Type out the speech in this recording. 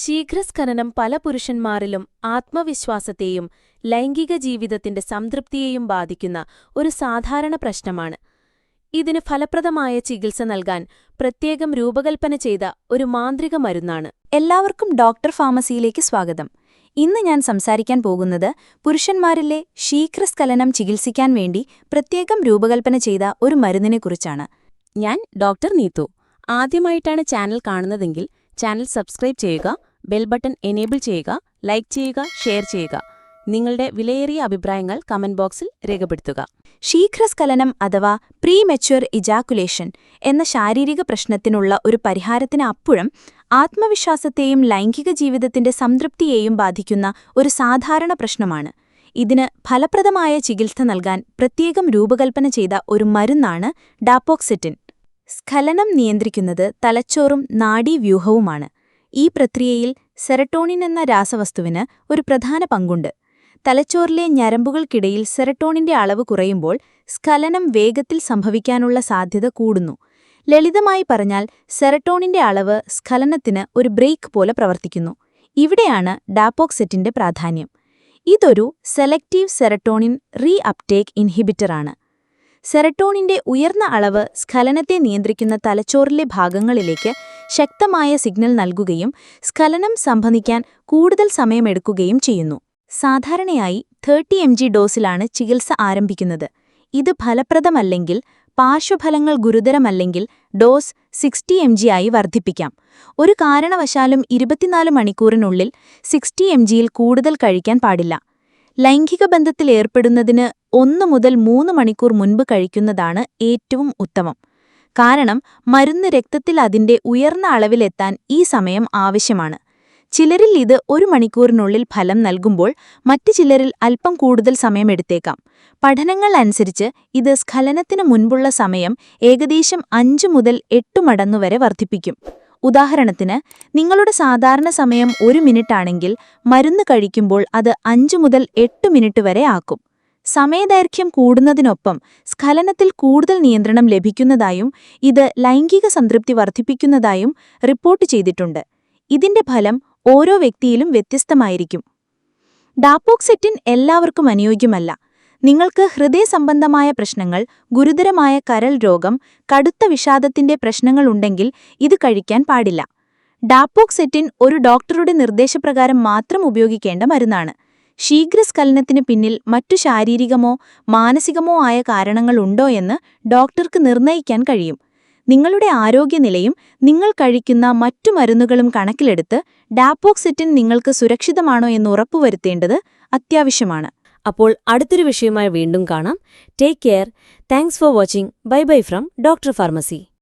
ശീഘ്രസ്ഖലനം പല പുരുഷന്മാരിലും ആത്മവിശ്വാസത്തെയും ലൈംഗിക ജീവിതത്തിന്റെ സംതൃപ്തിയെയും ബാധിക്കുന്ന ഒരു സാധാരണ പ്രശ്നമാണ്. ഇതിന് ഫലപ്രദമായ ചികിത്സ നൽകാൻ പ്രത്യേകം രൂപകൽപ്പന ചെയ്ത ഒരു മാന്ത്രിക മരുന്നാണ്. എല്ലാവർക്കും ഡോക്ടർ ഫാർമസിയിലേക്ക് സ്വാഗതം. ഇന്ന് ഞാൻ സംസാരിക്കാൻ പോകുന്നത് പുരുഷന്മാരിലെ ശീഘ്രസ്ഖലനം ചികിത്സിക്കാൻ വേണ്ടി പ്രത്യേകം രൂപകൽപ്പന ചെയ്ത ഒരു മരുന്നിനെക്കുറിച്ചാണ് ഞാൻ ഡോക്ടർ നീതു. ആദ്യമായിട്ടാണ് ചാനൽ കാണുന്നതെങ്കിൽ ചാനൽ സബ്സ്ക്രൈബ് ചെയ്യുക ബെൽ ബട്ടൺ എനേബിൾ ചെയ്യുക ലൈക്ക് ചെയ്യുക ഷെയർ ചെയ്യുക. നിങ്ങളുടെ വിലയേറിയ അഭിപ്രായങ്ങൾ കമന്റ് ബോക്സിൽ രേഖപ്പെടുത്തുക. ശീഘ്രസ്ഖലനം അഥവാ പ്രീ മെച്വർ ഇജാക്കുലേഷൻ എന്ന ശാരീരിക പ്രശ്നത്തിനുള്ള ഒരു പരിഹാരത്തിന് അപ്പുഴം ആത്മവിശ്വാസത്തെയും ലൈംഗിക ജീവിതത്തിന്റെ സംതൃപ്തിയെയും ബാധിക്കുന്ന ഒരു സാധാരണ പ്രശ്നമാണ്. ഇതിന് ഫലപ്രദമായ ചികിത്സ നൽകാൻ പ്രത്യേകം രൂപകൽപ്പന ചെയ്ത ഒരു മരുന്നാണ് ഡാപ്പോക്സിറ്റിൻ സ്ഖലനം നിയന്ത്രിക്കുന്നത് തലച്ചോറും നാഡീവ്യൂഹവുമാണ്. ഈ പ്രക്രിയയിൽ സെറട്ടോണിൻ എന്ന രാസവസ്തുവിന് ഒരു പ്രധാന പങ്കുണ്ട്. തലച്ചോറിലെ ഞരമ്പുകൾക്കിടയിൽ സെറട്ടോണിന്റെ അളവ് കുറയുമ്പോൾ സ്ഖലനം വേഗത്തിൽ സംഭവിക്കാനുള്ള സാധ്യത കൂടുന്നു. ലളിതമായി പറഞ്ഞാൽ സെറട്ടോണിന്റെ അളവ് സ്ഖലനത്തിന് ഒരു ബ്രേക്ക് പോലെ പ്രവർത്തിക്കുന്നു. ഇവിടെയാണ് ഡാപ്പോക്സെറ്റിന്റെ പ്രാധാന്യം. ഇതൊരു സെലക്റ്റീവ് സെറട്ടോണിൻ റീ അപ്ടേക്ക് ഇൻഹിബിറ്ററാണ്. സെറട്ടോണിന്റെ ഉയർന്ന അളവ് സ്ഖലനത്തെ നിയന്ത്രിക്കുന്ന തലച്ചോറിലെ ഭാഗങ്ങളിലേക്ക് ശക്തമായ സിഗ്നൽ നൽകുകയും സ്ഖലനം സംഭവിക്കാൻ കൂടുതൽ സമയമെടുക്കുകയും ചെയ്യുന്നു. സാധാരണയായി തേർട്ടി എം ജി ഡോസിലാണ് ചികിത്സ ആരംഭിക്കുന്നത്. ഇത് ഫലപ്രദമല്ലെങ്കിൽ പാർശ്വഫലങ്ങൾ ഗുരുതരമല്ലെങ്കിൽ ഡോസ് സിക്സ്റ്റി എം ജി ആയി വർദ്ധിപ്പിക്കാം. ഒരു കാരണവശാലും ഇരുപത്തിനാല് മണിക്കൂറിനുള്ളിൽ സിക്സ്റ്റി എം ജിയിൽ കൂടുതൽ കഴിക്കാൻ പാടില്ല. ലൈംഗിക ബന്ധത്തിൽ ഏർപ്പെടുന്നതിന് ഒന്നു മുതൽ മൂന്ന് മണിക്കൂർ മുൻപ് കഴിക്കുന്നതാണ് ഏറ്റവും ഉത്തമം. കാരണം മരുന്ന് രക്തത്തിൽ അതിന്റെ ഉയർന്ന അളവിലെത്താൻ ഈ സമയം ആവശ്യമാണ്. ചിലരിൽ ഇത് ഒരു മണിക്കൂറിനുള്ളിൽ ഫലം നൽകുമ്പോൾ മറ്റു ചിലരിൽ അല്പം കൂടുതൽ സമയമെടുത്തേക്കാം പഠനങ്ങൾ അനുസരിച്ച് ഇത് സ്ഖലനത്തിനു മുൻപുള്ള സമയം ഏകദേശം അഞ്ചു മുതൽ എട്ടു മടങ്ങുവരെ വർദ്ധിപ്പിക്കും. ഉദാഹരണത്തിന് നിങ്ങളുടെ സാധാരണ സമയം ഒരു മിനിറ്റ് ആണെങ്കിൽ മരുന്ന് കഴിക്കുമ്പോൾ അത് അഞ്ചു മുതൽ എട്ട് മിനിറ്റ് വരെ ആക്കും. സമയദൈർഘ്യം കൂടുന്നതിനൊപ്പം സ്ഖലനത്തിൽ കൂടുതൽ നിയന്ത്രണം ലഭിക്കുന്നതായും ഇത് ലൈംഗിക സംതൃപ്തി വർദ്ധിപ്പിക്കുന്നതായും റിപ്പോർട്ട് ചെയ്തിട്ടുണ്ട്. ഇതിന്റെ ഫലം ഓരോ വ്യക്തിയിലും വ്യത്യസ്തമായിരിക്കും. ഡാപ്പോക്സെറ്റിൻ എല്ലാവർക്കും അനുയോജ്യമല്ല. നിങ്ങൾക്ക് ഹൃദയ സംബന്ധമായ പ്രശ്നങ്ങൾ ഗുരുതരമായ കരൾ രോഗം കടുത്ത വിഷാദത്തിന്റെ പ്രശ്നങ്ങൾ ഉണ്ടെങ്കിൽ ഇത് കഴിക്കാൻ പാടില്ല. ഡാപ്പോക്സെറ്റിൻ ഒരു ഡോക്ടറുടെ നിർദ്ദേശപ്രകാരം മാത്രം ഉപയോഗിക്കേണ്ട മരുന്നാണ്. ശീഘ്രസ്ഖലനത്തിന് പിന്നിൽ മറ്റു ശാരീരികമോ മാനസികമോ ആയ കാരണങ്ങളുണ്ടോ എന്ന് ഡോക്ടർക്ക് നിർണയിക്കാൻ കഴിയും. നിങ്ങളുടെ ആരോഗ്യനിലയും നിങ്ങൾ കഴിക്കുന്ന മറ്റു മരുന്നുകളും കണക്കിലെടുത്ത് ഡാപ്പോക്സെറ്റിൻ നിങ്ങൾക്ക് സുരക്ഷിതമാണോ എന്ന് ഉറപ്പുവരുത്തേണ്ടത് അത്യാവശ്യമാണ്. അപ്പോൾ അടുത്തൊരു വിഷയമായി വീണ്ടും കാണാം. Take care thanks for watching bye bye from doctor pharmacy